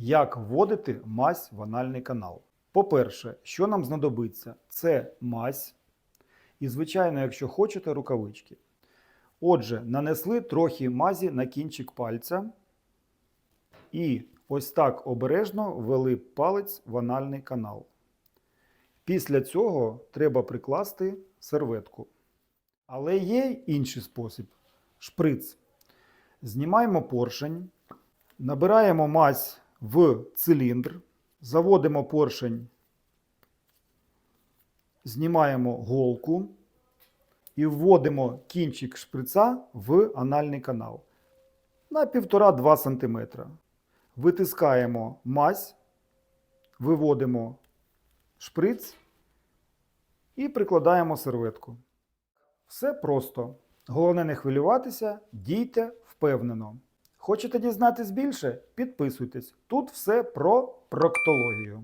Як вводити мазь в анальний канал? По-перше, що нам знадобиться? Це мазь. І, звичайно, якщо хочете, рукавички. Отже, нанесли трохи мазі на кінчик пальця і ось так обережно ввели палець в анальний канал. Після цього треба прикласти серветку. Але є інший спосіб шприц. Знімаємо поршень, набираємо мазь в циліндр, заводимо поршень, знімаємо голку і вводимо кінчик шприца в анальний канал на 1,5-2 см. Витискаємо мазь, виводимо шприц і прикладаємо серветку. Все просто. Головне не хвилюватися, дійте впевнено. Хочете дізнатись більше? Підписуйтесь. Тут все про проктологію.